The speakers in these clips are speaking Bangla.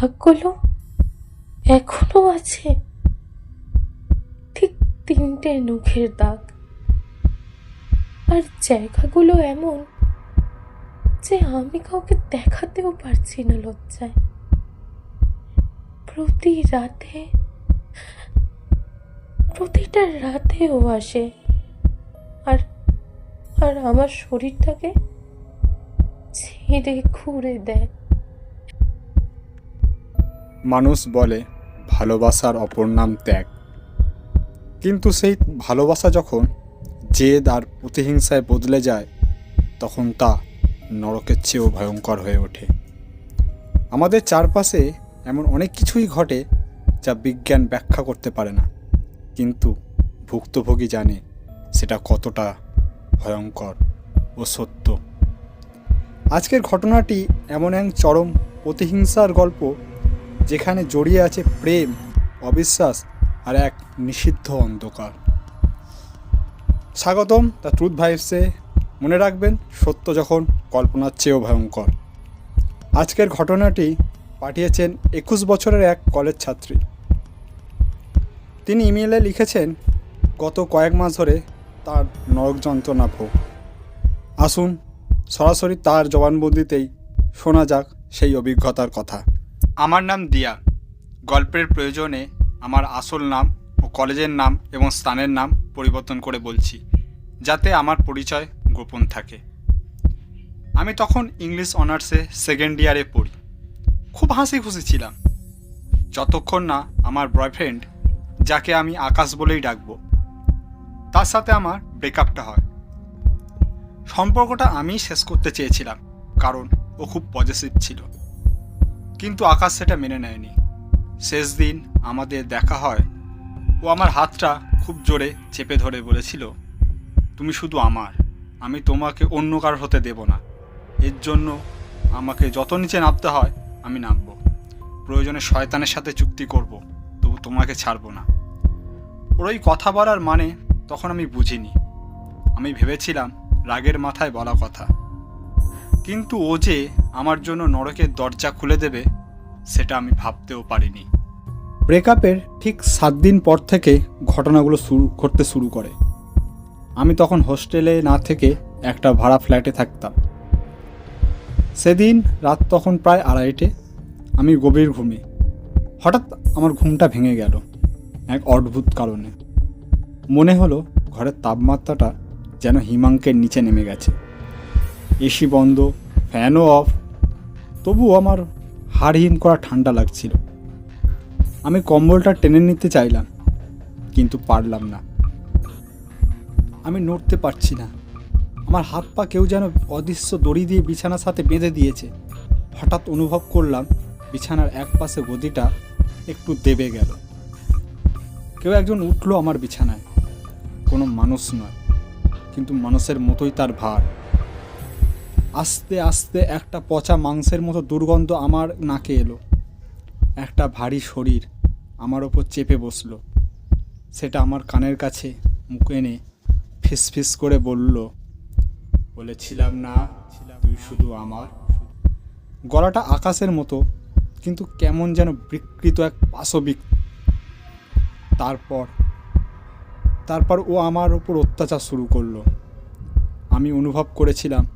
দাগগুলো এখনও আছে। ঠিক তিনটে নখের দাগ। আর জায়গাগুলো এমন যে আমি কাউকে দেখাতেও পারছি না লজ্জায়। প্রতি রাতে, প্রতিটা রাতেও আসে। আর আর আমার শরীরটাকে ছিঁড়ে খুঁড়ে দেয়। মানুষ বলে, ভালোবাসার অপর নাম ত্যাগ। কিন্তু সেই ভালোবাসা যখন জেদ আর প্রতিহিংসায় বদলে যায়, তখন তা নরকের চেয়েও ভয়ঙ্কর হয়ে ওঠে। আমাদের চারপাশে এমন অনেক কিছুই ঘটে যা বিজ্ঞান ব্যাখ্যা করতে পারে না, কিন্তু ভুক্তভোগী জানে সেটা কতটা ভয়ঙ্কর ও সত্য। আজকের ঘটনাটি এমন এক চরম প্রতিহিংসার গল্প যেখানে জড়িয়ে আছে প্রেম, অবিশ্বাস আর এক নিষিদ্ধ অন্ধকার। স্বাগতম দ্য ট্রুথ ভাইবসে মনে রাখবেন, সত্য যখন কল্পনার চেয়েও ভয়ঙ্কর। আজকের ঘটনাটি পাঠিয়েছেন একুশ বছরের এক কলেজ ছাত্রী। তিনি ইমেলে লিখেছেন, গত কয়েক মাস ধরে তার নরক যন্ত্রণা ভোগ। আসুন, সরাসরি তার জবানবন্দিতেই শোনা যাক সেই অভিজ্ঞতার কথা। আমার নাম দিয়া। গল্পের প্রয়োজনে আমার আসল নাম ও কলেজের নাম এবং স্থানের নাম পরিবর্তন করে বলছি, যাতে আমার পরিচয় গোপন থাকে। আমি তখন ইংলিশ অনার্সে সেকেন্ড ইয়ারে পড়ি। খুব হাসি খুশি ছিলাম। যতক্ষণ না আমার বয়ফ্রেন্ড, যাকে আমি আকাশ বলেই ডাকবো, তার সাথে আমার ব্রেকআপটা হয়। সম্পর্কটা আমি শেষ করতে চেয়েছিলাম, কারণ ও খুব পজিটিভ ছিল। কিন্তু আকাশ সেটা মেনে নেয়নি। শেষ দিন আমাদের দেখা হয়। ও আমার হাতটা খুব জোরে চেপে ধরে বলেছিল, তুমি শুধু আমার, আমি তোমাকে অন্য কারোর হতে দেব না। এর জন্য আমাকে যত নিচে নামতে হয়, আমি নামবো। প্রয়োজনে শয়তানের সাথে চুক্তি করব, তবু তোমাকে ছাড়বো না। ওর ওই কথা বলার মানে তখন আমি বুঝিনি। আমি ভেবেছিলাম রাগের মাথায় বলা কথা। কিন্তু ও যে আমার জন্য নরকের দরজা খুলে দেবে, সেটা আমি ভাবতেও পারিনি। ব্রেকআপের ঠিক সাত দিন পর থেকে ঘটনাগুলো শুরু করতে শুরু করে। আমি তখন হোস্টেলে না থেকে একটা ভাড়া ফ্ল্যাটে থাকতাম। সেদিন রাত তখন প্রায় আড়াইটে, আমি গভীর ঘুমে। হঠাৎ আমার ঘুমটা ভেঙে গেল, এক অদ্ভুত কারণে। মনে হলো ঘরের তাপমাত্রাটা যেন হিমাঙ্কের নিচে নেমে গেছে। এসি বন্ধ, ফ্যানও অফ তবুও আমার হাড় হিম করা ঠান্ডা লাগছিল। আমি কম্বলটা টেনে নিতে চাইলাম, কিন্তু পারলাম না। আমি নড়তে পারছি না। আমার হাত পা কেউ যেন অদৃশ্য দড়ি দিয়ে বিছানার সাথে বেঁধে দিয়েছে। হঠাৎ অনুভব করলাম, বিছানার এক পাশে গদিটা একটু দেবে গেল। কেউ একজন উঠল আমার বিছানায়। কোনো মানুষ নয়, কিন্তু মানুষের মতোই তার ভার। আস্তে আস্তে একটা পচা মাংসের মতো দুর্গন্ধ আমার নাকে এলো। একটা ভারী শরীর আমার ওপর চেপে বসল। সেটা আমার কানের কাছে মুখে এনে ফিস ফিস করে বলল, বলেছিলাম না তুই শুধু আমার। গলাটা আকাশের মতো, কিন্তু কেমন যেন বিকৃত এক পাশবিক। তারপর তারপর ও আমার ওপর অত্যাচার শুরু করল। আমি অনুভব করেছিলাম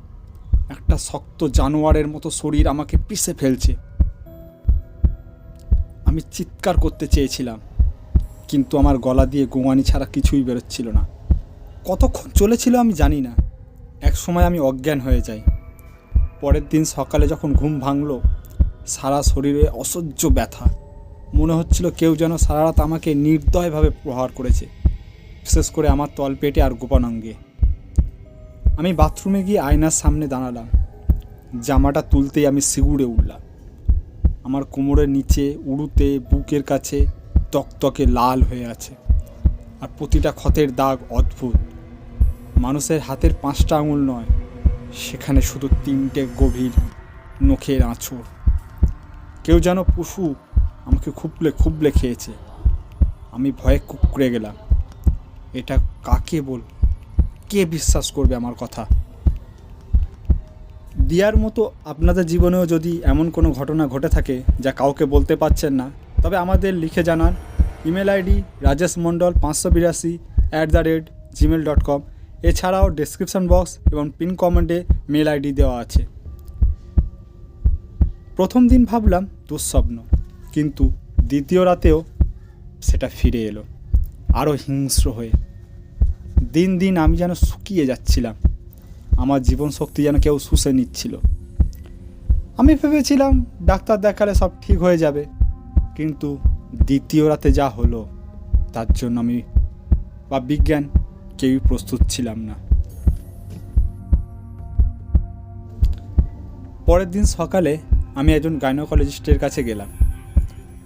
একটা শক্ত জানোয়ারের মতো শরীর আমাকে পিষে ফেলছে। আমি চিৎকার করতে চেয়েছিলাম, কিন্তু আমার গলা দিয়ে গোঙানি ছাড়া কিছুই বেরোচ্ছিল না। কতক্ষণ চলেছিল আমি জানি না। এক সময় আমি অজ্ঞান হয়ে যাই। পরের দিন সকালে যখন ঘুম ভাঙলো, সারা শরীরে অসহ্য ব্যথা। মনে হচ্ছিল কেউ যেন সারা রাত আমাকে নির্দয়ভাবে প্রহার করেছে। বিশেষ করে আমার তলপেটে আর গোপনাঙ্গে। আমি বাথরুমে গিয়ে আয়নার সামনে দাঁড়ালাম। জামাটা তুলতেই আমি সিগুড়ে উঠলাম। আমার কোমরের নিচে উড়ুতে বুকের কাছে তকতকে লাল হয়ে আছে। আর প্রতিটা ক্ষতের দাগ অদ্ভুত। মানুষের হাতের পাঁচটা আঙুল নয়, সেখানে শুধু তিনটে গভীর নখের আঁচড়। কেউ যেন পশু আমাকে খুবলে খুবলে খেয়েছে। আমি ভয়ে কুকড়ে গেলাম। এটা কাকে বল কে বিশ্বাস করবে আমার কথা? দিয়ার মতো আপনাদের জীবনেও যদি এমন কোনো ঘটনা ঘটে থাকে যা কাউকে বলতে পারছেন না, তবে আমাদের লিখে জানান। ইমেল আইডি রাজেশ মণ্ডল পাঁচশো বিরাশি at the rate Gmail dot com এছাড়াও ডেসক্রিপশন বক্স এবং পিন কমেন্টে মেল আইডি দেওয়া আছে। প্রথম দিন ভাবলাম দুঃস্বপ্ন, কিন্তু দ্বিতীয় রাতেও সেটা ফিরে এলো আরও হিংস্র হয়ে। দিন দিন আমি যেন শুকিয়ে যাচ্ছিলাম। আমার জীবন শক্তি যেন কেউ শুষে নিচ্ছিল। আমি ভেবেছিলাম, ডাক্তার দেখালে সব ঠিক হয়ে যাবে। কিন্তু দ্বিতীয় রাতে যা হলো, তার জন্য আমি বা বিজ্ঞান কেউই প্রস্তুত ছিলাম না। পরের দিন সকালে আমি একজন গাইনোকোলজিস্টের কাছে গেলাম।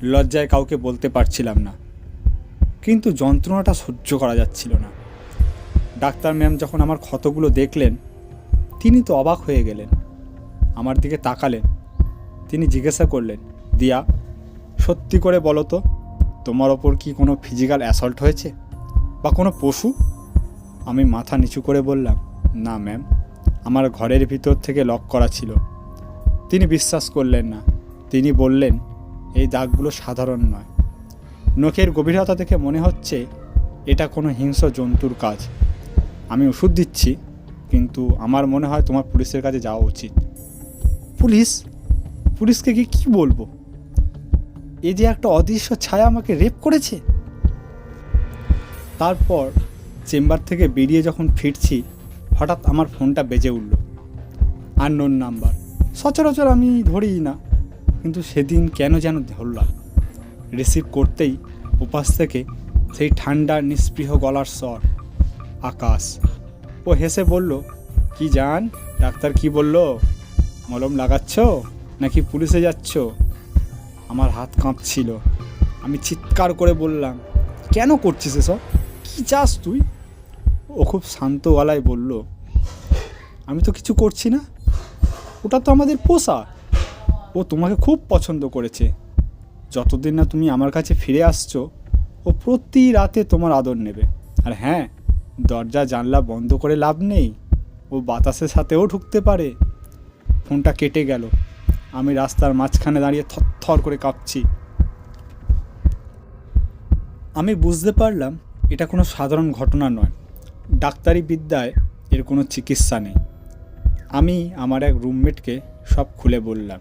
লজ্জায় কাউকে বলতে পারছিলাম না। কিন্তু যন্ত্রণাটা সহ্য করা যাচ্ছিল না। ডাক্তার ম্যাম যখন আমার ক্ষতগুলো দেখলেন, তিনি তো অবাক হয়ে গেলেন, আমার দিকে তাকালেন। তিনি জিজ্ঞাসা করলেন, দিয়া, সত্যি করে বলো তো, তোমার ওপর কি কোনো ফিজিক্যাল অ্যাসল্ট হয়েছে? বা কোনো পশু? আমি মাথা নিচু করে বললাম, না ম্যাম, আমার ঘরের ভিতর থেকে লক করা ছিল। তিনি বিশ্বাস করলেন না। তিনি বললেন, এই দাগগুলো সাধারণ নয়। নখের গভীরতা দেখে মনে হচ্ছে এটা কোনো হিংস্র জন্তুর কাজ। আমি ওষুধ দিচ্ছি, কিন্তু আমার মনে হয় তোমার পুলিশের কাছে যাওয়া উচিত। পুলিশ? পুলিশকে গিয়ে কী বলব? এই যে একটা অদৃশ্য ছায়া আমাকে রেপ করেছে? তারপর চেম্বার থেকে বেরিয়ে যখন ফিরছি, হঠাৎ আমার ফোনটা বেজে উঠল। Unknown number. সচরাচর আমি ধরিই না, কিন্তু সেদিন কেন যেন ধরলাম। রিসিভ করতেই উপাস থেকে সেই ঠান্ডা নিস্পৃহ গলার স্বর। আকাশ। ও হেসে বলল, কি জান? ডাক্তার কি বলল? মলম লাগাচ্ছ নাকি পুলিশে যাচ্ছ? আমার হাত কাঁপছিল। আমি চিৎকার করে বললাম, কেন করছিস এসব? কী চাস তুই? ও খুব শান্ত গলায় বলল, আমি তো কিছু করছি না। ওটা তো আমাদের পোষা। ও তোমাকে খুব পছন্দ করেছে। যতদিন না তুমি আমার কাছে ফিরে আসছো, ও প্রতি রাতে তোমার আদর নেবে। আর হ্যাঁ দরজা জানলা বন্ধ করে লাভ নেই। ও বাতাসের সাথেও ঢুকতে পারে। ফোনটা কেটে গেল। আমি রাস্তার মাঝখানে দাঁড়িয়ে থরথর করে কাঁপছি। আমি বুঝতে পারলাম, এটা কোনো সাধারণ ঘটনা নয়। ডাক্তারি বিদ্যায় এর কোনো চিকিৎসা নেই। আমি আমার এক রুমমেটকে সব খুলে বললাম।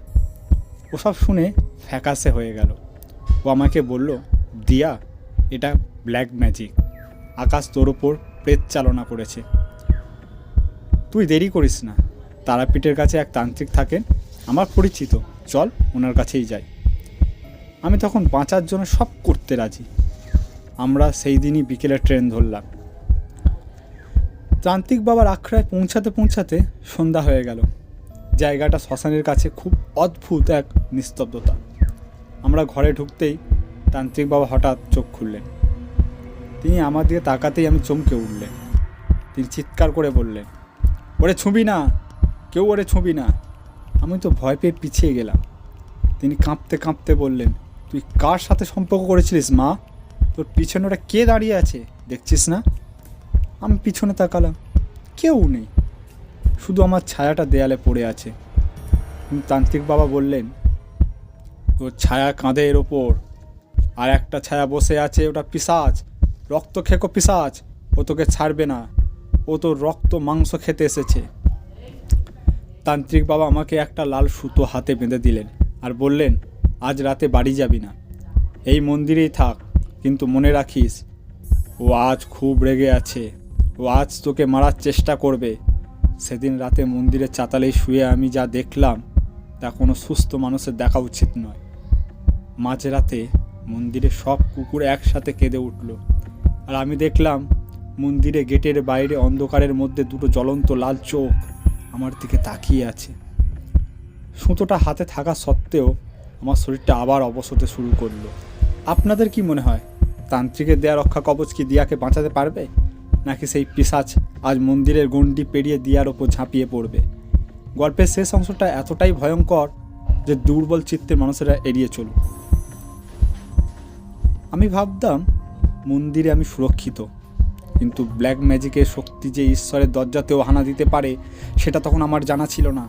ও সব শুনে ফ্যাকাসে হয়ে গেল। ও আমাকে বলল, দিয়া, এটা ব্ল্যাক ম্যাজিক। আকাশ তোর ওপর প্রেত চালনা করেছে। তুই দেরি করিস না। তারাপীঠের কাছে এক তান্ত্রিক থাকেন। আমার পরিচিত। চল, ওনার কাছেই যাই। আমি তখন বাঁচার জন্য সব করতে রাজি। আমরা সেই দিনই বিকেলে ট্রেন ধরলাম। তান্ত্রিক বাবার আখড়ায় পৌঁছাতে পৌঁছাতে সন্ধ্যা হয়ে গেল। জায়গাটা শ্মশানের কাছে খুব অদ্ভুত এক নিস্তব্ধতা। আমরা ঘরে ঢুকতেই তান্ত্রিক বাবা হঠাৎ চোখ খুললেন। তিনি আমার দিকে তাকাতেই আমি চমকে উঠলেন। তিনি চিৎকার করে বললেন, ওরে ছুঁবি না, কেউ ওরে ছুঁবি না। আমি তো ভয় পেয়ে পিছিয়ে গেলাম। তিনি কাঁপতে কাঁপতে বললেন, তুই কার সাথে সম্পর্ক করেছিলিস মা? তোর পিছনে ওটা কে দাঁড়িয়ে আছে, দেখছিস না? আমি পিছনে তাকালাম, কেউ নেই, শুধু আমার ছায়াটা দেয়ালে পড়ে আছে। তান্ত্রিক বাবা বললেন, তোর ছায়া কাঁধে এর ওপর, আর একটা ছায়া বসে আছে ওটা পিসাজ রক্ত খেকো পিসাজ, ও তোকে ছাড়বে না। ও তোর রক্ত মাংস খেতে এসেছে। তান্ত্রিক বাবা আমাকে একটা লাল সুতো হাতে বেঁধে দিলেন আর বললেন, আজ রাতে বাড়ি যাবি না। এই মন্দিরেই থাক, কিন্তু মনে রাখিস, ও আজ খুব রেগে আছে। ও আজ তোকে মারার চেষ্টা করবে। সেদিন রাতে মন্দিরের চাতালেই শুয়ে আমি যা দেখলাম, তা কোনো সুস্থ মানুষের দেখা উচিত নয়। মাঝরাতে মন্দিরে সব কুকুর একসাথে কেঁদে উঠল। আর আমি দেখলাম মন্দিরে গেটের বাইরে অন্ধকারের মধ্যে দুটো জ্বলন্ত লাল চোখ আমার দিকে তাকিয়ে আছে। সুতোটা হাতে থাকা সত্ত্বেও আমার শরীরটা আবার অবসতে শুরু করল। আপনাদের কি মনে হয়, তান্ত্রিকের দেয়া রক্ষা কবচ কি দিয়াকে বাঁচাতে পারবে? নাকি সেই পিসাচ আজ মন্দিরের গণ্ডি পেরিয়ে দিয়ার ওপর ঝাঁপিয়ে পড়বে? গল্পের শেষ অংশটা এতটাই ভয়ঙ্কর যে দুর্বল চিত্তের মানুষেরা এড়িয়ে চলুক। আমি ভাবতাম মন্দিরে আমি সুরক্ষিত। কিন্তু ব্ল্যাক ম্যাজিকের শক্তি যে ঈশ্বরের দরজাতেও হানা দিতে পারে, সেটা তখন আমার জানা ছিল না।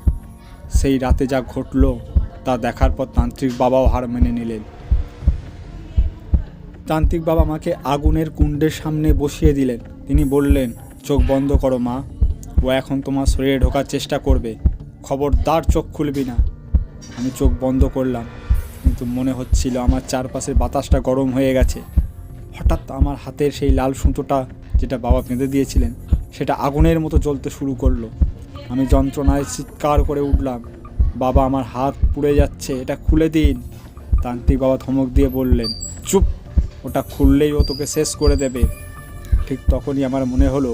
সেই রাতে যা ঘটলো, তা দেখার পর তান্ত্রিক বাবাও হার মেনে নিলেন। তান্ত্রিক বাবা আমাকে আগুনের কুণ্ডের সামনে বসিয়ে দিলেন। তিনি বললেন, চোখ বন্ধ করো মা। ও এখন তোমার শরীরে ঢোকার চেষ্টা করবে। খবরদার চোখ খুলবি না। আমি চোখ বন্ধ করলাম, কিন্তু মনে হচ্ছিল আমার চারপাশের বাতাসটা গরম হয়ে গেছে। হঠাৎ আমার হাতের সেই লাল সুতোটা যেটা বাবা বেঁধে দিয়েছিলেন, সেটা আগুনের মতো জ্বলতে শুরু করল। আমি যন্ত্রণায় চিৎকার করে উঠলাম, বাবা, আমার হাত পুড়ে যাচ্ছে, এটা খুলে দিন। তান্ত্রিক বাবা ধমক দিয়ে বললেন, চুপ, ওটা খুললেই ও তোকে শেষ করে দেবে। ঠিক তখনই আমার মনে হলো,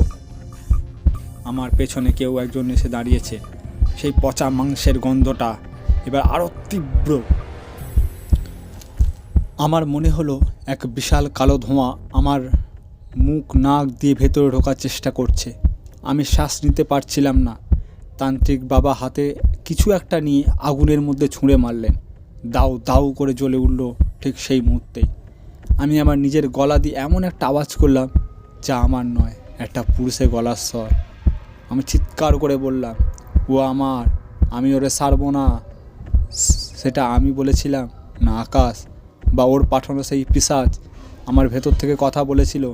আমার পেছনে কেউ একজন এসে দাঁড়িয়েছে। সেই পচা মাংসের গন্ধটা এবার আরও তীব্র আমার মনে হলো এক বিশাল কালো ধোঁয়া আমার মুখ নাক দিয়ে ভেতরে ঢোকার চেষ্টা করছে। আমি শ্বাস নিতে পারছিলাম না। তান্ত্রিক বাবা হাতে কিছু একটা নিয়ে আগুনের মধ্যে ছুঁড়ে মারলেন। দাউ দাউ করে জ্বলে উঠল ঠিক সেই মুহূর্তেই। আমি আমার নিজের গলা দিয়ে এমন একটা আওয়াজ করলাম যা আমার নয়, একটা পুরুষের গলার স্বর। আমি চিৎকার করে বললাম, ও আমার, আমি ওরে সারবো না। সেটা আমি বলেছিলাম, না আকাশ। বা ওর পাঠানো সেই পিসাজ আমার ভেতর থেকে কথা বলেছিল।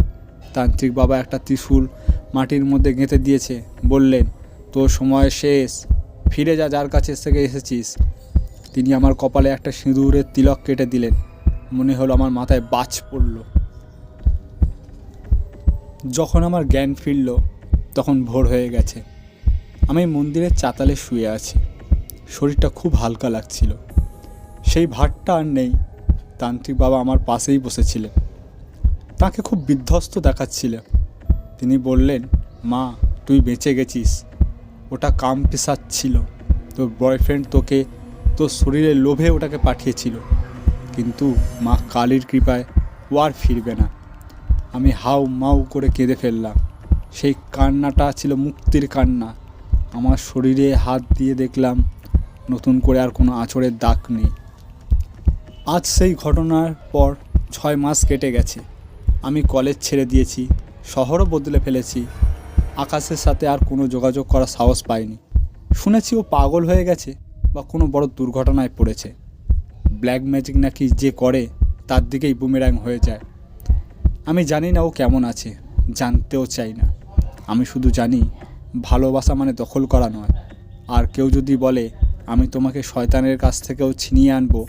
তান্ত্রিক বাবা একটা ত্রিশূল মাটির মধ্যে গেঁথে দিয়েছে। বললেন, তোর সময় শেষ। ফিরে যা, যার কাছে থেকে এসেছিস। তিনি আমার কপালে একটা সিঁদুরের তিলক কেটে দিলেন। মনে হলো আমার মাথায় বাজ পড়ল। যখন আমার জ্ঞান ফিরল, তখন ভোর হয়ে গেছে। আমি মন্দিরের চাতালে শুয়ে আছি। শরীরটা খুব হালকা লাগছিল। সেই ভারটা আর নেই। তান্ত্রিক বাবা আমার পাশেই বসেছিলেন। তাকে খুব বিধ্বস্ত দেখাচ্ছিল তিনি বললেন, মা, তুই বেঁচে গেছিস। ওটা কাম পিসাজ ছিল। তোর বয়ফ্রেন্ড তোকে, তোর শরীরের লোভে ওটাকে পাঠিয়েছিল। কিন্তু মা কালীর কৃপায় ও আর ফিরবে না। আমি হাউ মাউ করে কেঁদে ফেললাম। সেই কান্নাটা ছিল মুক্তির কান্না। আমার শরীরে হাত দিয়ে দেখলাম, নতুন করে আর কোনো আঁচড়ের দাগ নেই। আজ সেই ঘটনার পর ছয় মাস কেটে গেছে। আমি কলেজ ছেড়ে দিয়েছি, শহরও বদলে ফেলেছি। আকাশের সাথে আর কোনো যোগাযোগ করার সাহস পাইনি। শুনেছি ও পাগল হয়ে গেছে বা কোনো বড় দুর্ঘটনায় পড়েছে। ব্ল্যাক ম্যাজিক নাকি যে করে, তার দিকেই বুমেরাং হয়ে যায়। আমি জানি না ও কেমন আছে, জানতেও চাই না। আমি শুধু জানি, ভালোবাসা মানে দখল করা নয়। আর কেউ যদি বলে, আমি তোমাকে শয়তানের কাছ থেকেও ছিনিয়ে আনব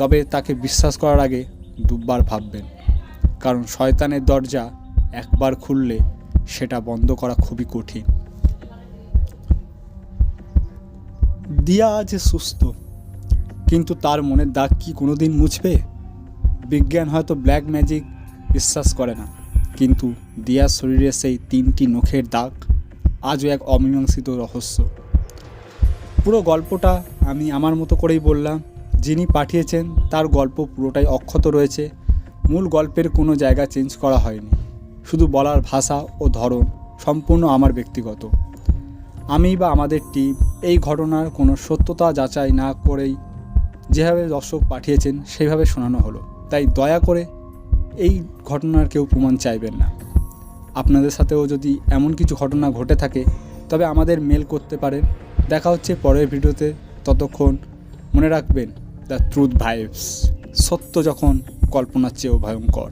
তবে তাকে বিশ্বাস করার আগে দুবার ভাববেন। কারণ শয়তানের দরজা একবার খুললে সেটা বন্ধ করা খুবই কঠিন। দিয়া আজ সুস্থ, কিন্তু তার মনের দাগ কি কোনোদিন মুছবে? বিজ্ঞান হয়তো ব্ল্যাক ম্যাজিক বিশ্বাস করে না, কিন্তু দিয়ার শরীরে সেই তিনটি নখের দাগ আজও এক অমীমাংসিত রহস্য। পুরো গল্পটা আমি আমার মতো করেই বললাম যিনি পাঠিয়েছেন, তার গল্প পুরোটাই অক্ষত রয়েছে। মূল গল্পের কোনো জায়গা চেঞ্জ করা হয়নি। শুধু বলার ভাষা ও ধরন সম্পূর্ণ আমার ব্যক্তিগত। আমি বা আমাদের টিম এই ঘটনার কোনো সত্যতা যাচাই না করেই যেভাবে দর্শক পাঠিয়েছেন সেইভাবে শোনানো হলো। তাই দয়া করে এই ঘটনার কেউ প্রমাণ চাইবেন না। আপনাদের সাথেও যদি এমন কিছু ঘটনা ঘটে থাকে, তবে আমাদের মেল করতে পারেন। দেখা হচ্ছে পরের ভিডিওতে। ততক্ষণ মনে রাখবেন দ্য ট্রুথ ভাইবস। সত্য যখন কল্পনার চেয়েও ভয়ঙ্কর।